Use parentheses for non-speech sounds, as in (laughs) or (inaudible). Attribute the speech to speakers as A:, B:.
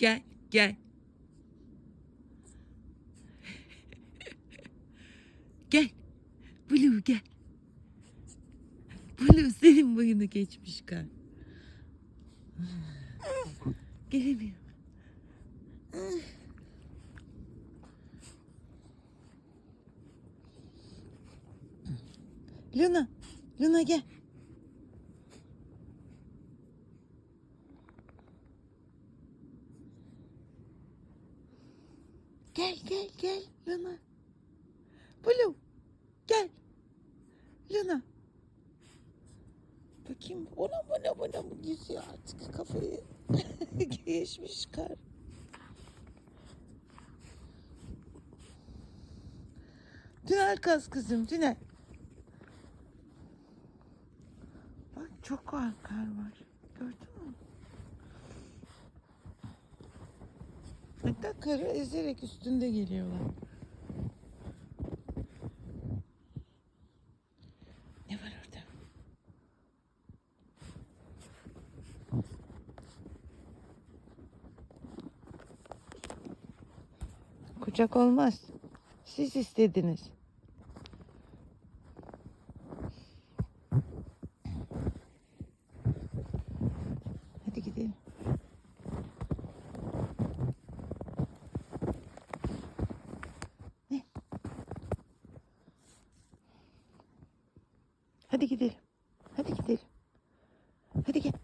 A: Gel, gel. (laughs) gel. Blue gel. Blue senin boyunu geçmiş kar. (sighs) Gelemiyor. (sighs) Luna, Luna gel. Gel gel gel Luna. Blue gel. Luna. Bakayım ona bana bana mı yüzüyor artık kafayı. (laughs) Geçmiş kar. Tünel kaz kızım tünel. Bak çok var kar var. Hatta karı ezerek üstünde geliyorlar. Ne var orada? Kucak olmaz. Siz istediniz. Hadi gidelim. Hadi gidelim. Hadi git.